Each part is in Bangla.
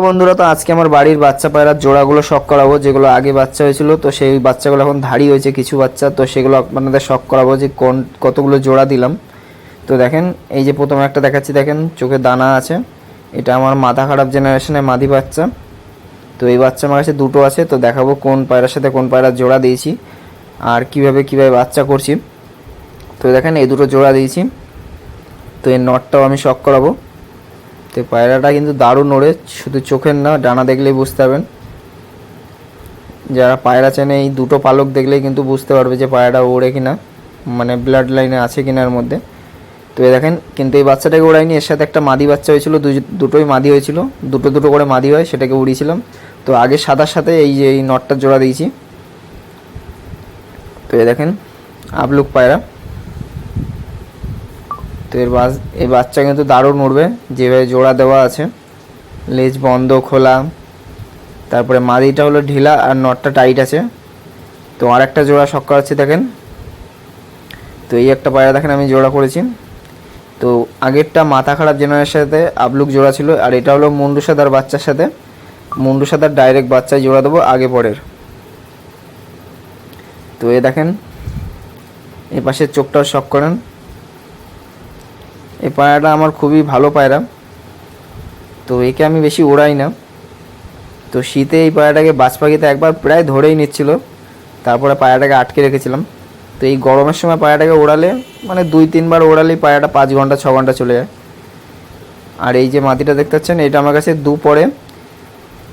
তো বন্ধুরা, তো আজকে আমার বাড়ির বাচ্চা পায়রার জোড়াগুলো শখ করাবো, যেগুলো আগে বাচ্চা হয়েছিল। তো সেই বাচ্চাগুলো এখন ধাড়ি হয়েছে, কিছু বাচ্চা। তো সেগুলো আপনাদের শখ করাবো যে কোন, কতগুলো জোড়া দিলাম। তো দেখেন, এই যে প্রথমে একটা দেখাচ্ছি, দেখেন, চোখে দানা আছে। এটা আমার মাথা খারাপ জেনারেশনের মাদি বাচ্চা। তো এই বাচ্চা আমার কাছে দুটো আছে, তো দেখাবো কোন পায়রার সাথে কোন পায়রার জোড়া দিয়েছি, আর কীভাবে কীভাবে বাচ্চা করছি। তো দেখেন, এই দুটো জোড়া দিয়েছি। তো এই নটটাও আমি শখ করাবো। তো পায়রাটা কিন্তু দারুণ ওড়ে, শুধু চোখের না, ডানা দেখলেই বুঝতে পারবেন। যারা পায়রা চেনে, এই দুটো পালক দেখলেই কিন্তু বুঝতে পারবে যে পায়রাটা ওড়ে কিনা মানে ব্লাড লাইনে আছে কিনার মধ্যে। তো এই দেখেন, কিন্তু এই বাচ্চাটাকে ওড়াইনি এর সাথে একটা মাদি বাচ্চা হয়েছিল দুটোই মাদি হয়েছিল, দুটো দুটো করে মাদি হয়, সেটাকে উড়িয়েছিলাম। তো আগে সাদার সাথে এই যে এই নটটার জোড়া দিয়েছি। তো এই দেখেন, আবলুক পায়রা। তো এর বাস এই বাচ্চা কিন্তু দারুণ উঠবে যেভাবে জোড়া দেওয়া আছে। লেজ বন্ধ, খোলা। তারপরে মাদিটা হলো ঢিলা আর নটটা টাইট আছে। তো আর একটা জোড়া শখ করাচ্ছি, দেখেন। তো এই একটা পায়রা দেখেন, আমি জোড়া করেছি। তো আগেরটা মাথা খারাপ জেনারের সাথে আবলুক জোড়া ছিল, আর এটা হলো মুন্ডু সাদার বাচ্চার সাথে। মুন্ডু সাদার ডাইরেক্ট বাচ্চায় জোড়া দেবো, আগে পরের। তো এ দেখেন এই পাশের চোখটাও শখ করেন। এই পায়রাটা আমার খুবই ভালো পায়রা। তো একে আমি বেশি ওড়াই না। তো শীতে এই পায়রাটাকে বাজ পাখিতে একবার প্রায় ধরেই নিচ্ছিল। তারপরে পায়রাটাকে আটকে রেখেছিলাম। তো এই গরমের সময় পায়রাটাকে ওড়ালে মানে দুই, তিনবার ওড়ালেই পায়রাটা পাঁচ ঘণ্টা, ছ ঘণ্টা চলে যায়। আর এই যে মাটিটা দেখতে পাচ্ছেন, এটা আমার কাছে দুপরে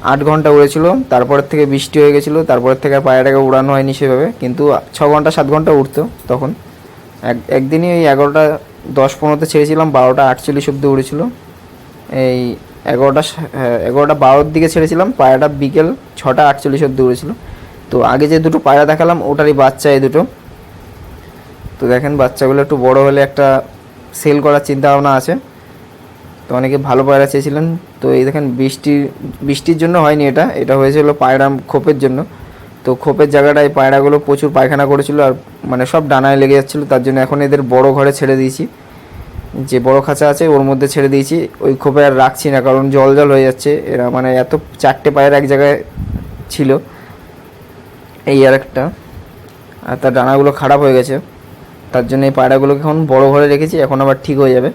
আট ঘণ্টা উড়েছিল। তারপরের থেকে বৃষ্টি হয়ে গেছিল। তারপরের থেকে পায়রাটাকে উড়ানো হয়নি সেভাবে। কিন্তু ছ ঘণ্টা, সাত ঘণ্টা উঠতো তখন। এক, একদিনই ওই এগারোটা দশ পনেরোতে ছেড়েছিলাম, বারোটা আটচল্লিশ অব্দি উড়েছিল। এই এগারোটা এগারোটা বারোর দিকে ছেড়েছিলাম, পায়রাটা বিকেল ছটা আটচল্লিশ অব্দি উড়েছিল। তো আগে যে দুটো পায়রা দেখালাম, ওটারই বাচ্চা এই দুটো। তো দেখেন, বাচ্চাগুলো একটু বড় হলে একটা সেল করার চিন্তা ভাবনা আছে। তো অনেকে ভালো পায়রা চেয়েছিলেন। তো এই দেখেন বৃষ্টির বৃষ্টির জন্য হয়নি এটা। এটা হয়েছিল পায়রা খোপের জন্য। তো খোপের জায়গাটায় পায়রাগুলো প্রচুর পায়খানা করেছিল আর মানে সব ডানায় লেগে যাচ্ছিল, তার জন্য এখন এদের বড় ঘরে ছেড়ে দিয়েছি। যে বড় খাঁচা আছে ওর মধ্যে ছেড়ে দিয়েছি। ওই খোপে আর রাখছি না, কারণ জল জল হয়ে যাচ্ছে। এরা মানে এত চারটে পায়ের এক জায়গায় ছিল, এই আর একটা। আর তার ডানাগুলো খারাপ হয়ে গেছে। তার জন্য এই পায়রাগুলোকে এখন বড় ঘরে রেখেছি, এখন আবার ঠিক হয়ে যাবে।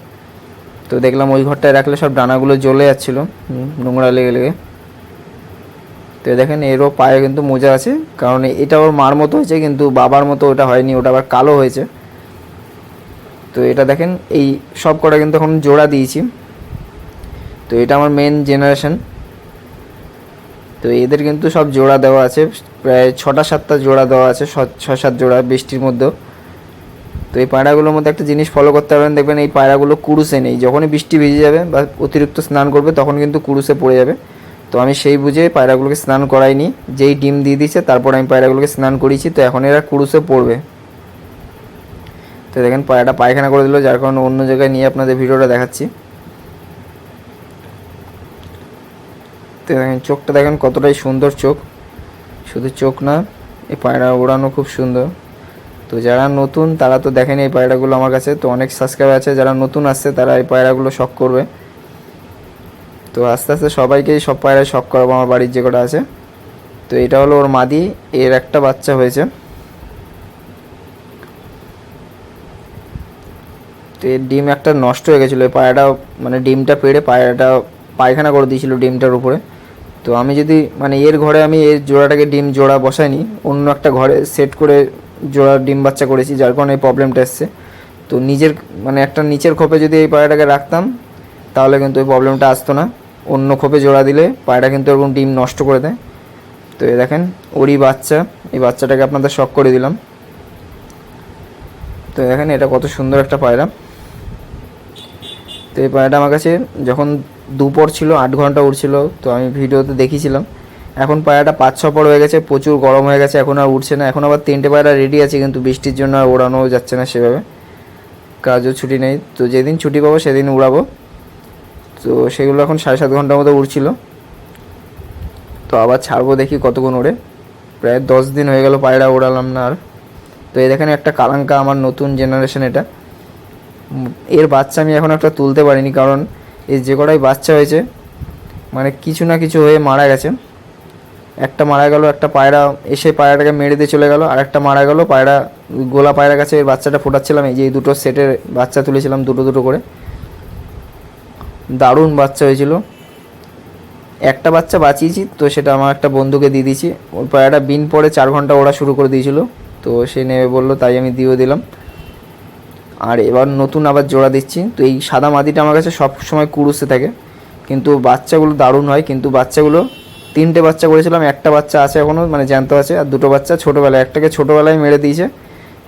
তো দেখলাম ওই ঘরটায় রাখলে সব ডানাগুলো জ্বলে যাচ্ছিল নোংরা লেগে লেগে। তো দেখেন, এরও পায়ে কিন্তু মোজা আছে। কারণ এটা ওর মার মতো হয়েছে, কিন্তু বাবার মতো ওটা হয়নি, ওটা আবার কালো হয়েছে। তো এটা দেখেন, এই সব কটা কিন্তু এখন জোড়া দিয়েছি। তো এটা আমার মেন জেনারেশন তো এদের কিন্তু সব জোড়া দেওয়া আছে, প্রায় ছটা সাতটা জোড়া দেওয়া আছে, ছ সাত জোড়া বৃষ্টির মধ্যেও। তো এই পায়রাগুলোর মধ্যে একটা জিনিস ফলো করতে পারবেন, দেখবেন এই পায়রাগুলো কুরুসে নেই। যখনই বৃষ্টি ভিজে যাবে বা অতিরিক্ত স্নান করবে, তখন কিন্তু কুরুসে পড়ে যাবে। তো আমি সেই বুঝে পায়রাগুলোকে স্নান করাইনি। যেই ডিম দিয়ে দিয়েছে, তারপর আমি পায়রাগুলোকে স্নান করিয়েছি। তো এখন এরা কুরুসে পড়বে। তো দেখেন, পায়রাটা পায়খানা করে দিল, যার কারণে অন্য জায়গায় নিয়ে আপনাদের ভিডিওটা দেখাচ্ছি। তো দেখেন, চোখটা দেখেন কতটাই সুন্দর চোখ। শুধু চোখ না, এই পায়রা ওড়ানো খুব সুন্দর। তো যারা নতুন, তারা তো দেখেনি এই পায়রাগুলো আমার কাছে। তো অনেক সাবস্ক্রাইব আছে, যারা নতুন আসছে, তারা এই পায়রাগুলো শখ করবে। তো আস্তে আস্তে সবাইকেই সব পায়রায় শখ করাবো, আমার বাড়ির যে কটা আছে। তো এটা হলো ওর মাদি, এর একটা বাচ্চা হয়েছে। তো এর ডিম একটা নষ্ট হয়ে গেছিল, এই পায়রাটা মানে ডিমটা পেড়ে পায়রাটা পায়খানা করে দিয়েছিল ডিমটার উপরে। তো আমি যদি মানে এর ঘরে আমি এর জোড়াটাকে ডিম জোড়া বসাইনি, অন্য একটা ঘরে সেট করে জোড়া ডিম বাচ্চা করেছি, যার কারণে এই প্রবলেমটা এসছে। তো নিজের মানে একটা নিচের খোপে যদি এই পায়রাটাকে রাখতাম, তাহলে কিন্তু এই প্রবলেমটা আসতো না। অন্য খোপে জোড়া দিলে পায়রা কিন্তু এরকম ডিম নষ্ট করে দেয়। তো এই দেখেন, ওরই বাচ্চা, এই বাচ্চাটাকে আপনাদের শখ করে দিলাম। তো দেখেন, এটা কত সুন্দর একটা পায়রা। তো এই পায়রাটা আমার কাছে যখন দুপর ছিল, আট ঘণ্টা উঠছিল তো আমি ভিডিওতে দেখিয়েছিলাম। এখন পায়রাটা পাঁচ, ছ পর হয়ে গেছে, প্রচুর গরম হয়ে গেছে, এখন আর উঠছে না। এখন আবার তিনটে পায়রা রেডি আছে, কিন্তু বৃষ্টির জন্য আর ওড়ানো যাচ্ছে না সেভাবে। কাজও ছুটি নেই। তো যেদিন ছুটি পাবো, সেদিন উড়াবো। তো সেগুলো এখন সাড়ে সাত ঘণ্টার মতো উড়ছিল। তো আবার ছাড়বো দেখি কতক্ষণ ওড়ে। প্রায় দশ দিন হয়ে গেল পায়রা ওড়ালাম না আর। তো এই দেখেন একটা কালাঙ্কা আমার নতুন জেনারেশন এটা। এর বাচ্চা আমি এখন একটা তুলতে পারিনি কারণ এই যে কটাই বাচ্চা হয়েছে মানে কিছু না কিছু হয়ে মারা গেছে। একটা মারা গেল, একটা পায়রা এসে পায়রাটাকে মেরে দিয়ে চলে গেল আর একটা মারা গেল, পায়রা গোলা পায়রা কাছে বাচ্চাটা ফোটাচ্ছিলাম। এই যে এই দুটো সেটের বাচ্চা তুলেছিলাম দুটো দুটো করে। দারুণ বাচ্চা হয়েছিল। একটা বাচ্চা বাঁচিয়েছি, তো সেটা আমার একটা বন্ধুকে দিয়ে দিয়েছি। ওর পায়রাটা বিন পরে চার ঘণ্টা ওরা শুরু করে দিয়েছিল, তো সে নেবে বলল, তাই আমি দিয়েও দিলাম। আর এবার নতুন আবার জোড়া দিচ্ছি, তো এই সাদা মাদিটা আমার কাছে সব সময় কুরুসে থাকে। কিন্তু বাচ্চাগুলো দারুণ হয়, কিন্তু বাচ্চাগুলো, তিনটে বাচ্চা করেছিলাম, একটা বাচ্চা আছে এখনও মানে জ্যান্ত আছে, আর দুটো বাচ্চা ছোটোবেলায়। একটাকে ছোটোবেলায় মেরে দিয়েছে,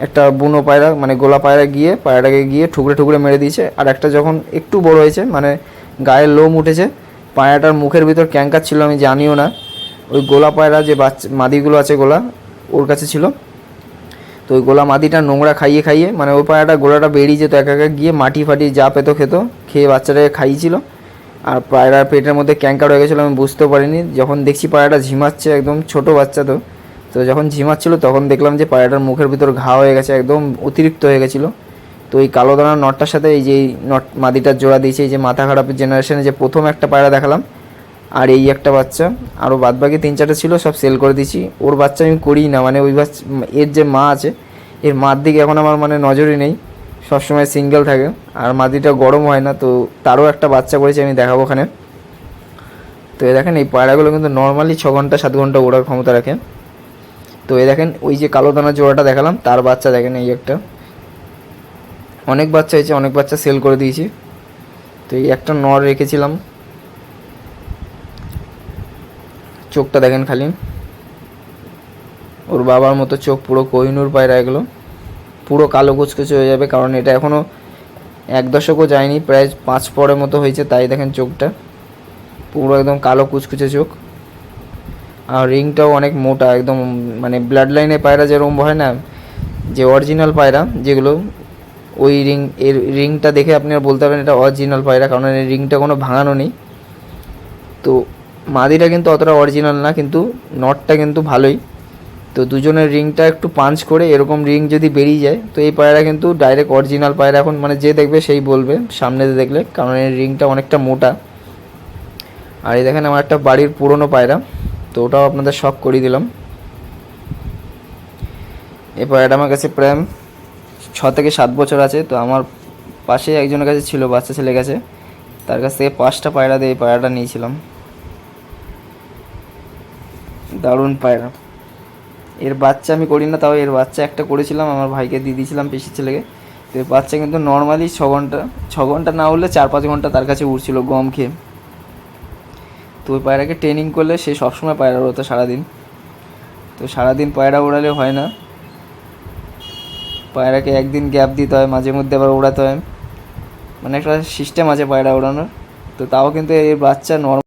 একটা বুনো পায়রা মানে গোলা পায়রা গিয়ে, পায়রাটাকে গিয়ে ঠুকরে ঠুকরে মেরে দিয়েছে, আর একটা যখন একটু বড় হয়েছে মানে গায়ের লোম উঠেছে। পায়রাটার মুখের ভিতর ক্যাঙ্কার ছিল, আমি জানিও না। ওই গোলা পায়রা যে বাচ্চা মাদিগুলো আছে গোলা, ওর কাছে ছিল। তো ওই গোলা মাদিটা নোংরা খাইয়ে খাইয়ে মানে ওই পায়রাটা গোলাটা বেরিয়ে যেত একা একা গিয়ে মাটি ফাটি যা পেতো খেতো, খেয়ে বাচ্চাটাকে খাইয়েছিল। আর পায়রার পেটের মধ্যে ক্যাঙ্কার হয়ে গেছিল, আমি বুঝতেও পারিনি। যখন দেখছি পায়রাটা ঝিমাচ্ছে, একদম ছোট বাচ্চা তো তো যখন ঝিমাচ্ছিল, তখন দেখলাম যে পায়রাটার মুখের ভিতর ঘা হয়ে গেছে, একদম অতিরিক্ত হয়ে গেছিল। তো এই কালো দানার নটটার সাথে এই যে নট মাদিটার জোড়া দিয়েছে, এই যে মাথা খারাপের জেনারেশনে যে প্রথম একটা পায়রা দেখালাম, আর এই একটা বাচ্চা। আরও বাদবাকি তিন চারটে ছিল, সব সেল করে দিয়েছি। ওর বাচ্চা আমি করিই না মানে ওই বাচ্চা, এর যে মা আছে, এর মার দিকে এখন আমার মানে নজরই নেই। সবসময় সিঙ্গেল থাকে, আর মাদিটা গরম হয় না, তো তারও একটা বাচ্চা করেছি, আমি দেখাবো ওখানে। তো এ দেখেন, এই পায়রাগুলো কিন্তু নর্মালি ছ ঘণ্টা, সাত ঘণ্টা ওড়ার ক্ষমতা রাখে। তো এ দেখেন, ওই যে কালো দানার জোড়াটা দেখালাম, তার বাচ্চা দেখেন, এই একটা। অনেক বাচ্চা হয়েছে, অনেক বাচ্চা সেল করে দিয়েছি। তো এই একটা নর রেখেছিলাম। চোখটা দেখেন খালি। ওর বাবার মতো চোখ পুরো কোহিনুর পায়রা এগুলো পুরো কালো কুচকুচে হয়ে যাবে, কারণ এটা এখনও এক দশকও যায়নি, প্রায় পাঁচ পরের মতো হয়েছে তাই দেখেন চোখটা। পুরো একদম কালো কুচকুচে চোখ। আর রিংটাও অনেক মোটা, একদম মানে ব্লাড লাইনে পায়রা যেরকম হয় না, যে অরিজিনাল পায়রা, যেগুলো ওই রিং, এর রিংটা দেখে আপনি আর বলতে পারেন এটা অরিজিনাল পায়রা, কারণ এর রিংটা কোনো ভাঙানো নেই। তো মাদিটা কিন্তু অতটা অরিজিনাল না, কিন্তু নটটা কিন্তু ভালোই। তো দুজনের রিংটা একটু পাঞ্চ করে এরকম রিং যদি বেরিয়ে যায়, তো এই পায়রা কিন্তু ডাইরেক্ট অরিজিনাল পায়রা। এখন মানে যে দেখবে সেই বলবে, সামনে দেখলে, কারণ এর রিংটা অনেকটা মোটা। আর এই দেখেন আমার একটা বাড়ির পুরনো পায়রা, তো ওটাও আপনাদের শখ করিয়ে দিলাম। এই পায়রাটা আমার কাছে প্রায় ছ থেকে সাত বছর আছে, তো আমার পাশে একজনের কাছে ছিল, বাচ্চা ছেলে কাছে তার কাছ থেকে পাঁচটা পায়রা দিয়ে এই পায়রাটা নিয়েছিলাম। দারুণ পায়রা। এর বাচ্চা আমি করি না, তাও এর বাচ্চা একটা করেছিলাম, আমার ভাইকে দিয়ে দিয়েছিলাম পিসির ছেলেকে। তো এর বাচ্চা কিন্তু নর্মালি ছ ঘণ্টা ছ ঘণ্টা না হলে চার পাঁচ ঘণ্টা তার কাছে উঠছিল গম খেয়ে। তো ওই পায়রাকে ট্রেনিং করলে সে সবসময় পায়রা উড়তো সারাদিন। তো সারাদিন পায়রা ওড়ালে হয় না। পায়রাকে একদিন গ্যাপ দিতে হয়, মাঝে মধ্যে আবার ওড়াতে হয়। মানে একটা সিস্টেম আছে পায়রা ওড়ানোর তো তাও কিন্তু এই বাচ্চা নর্মাল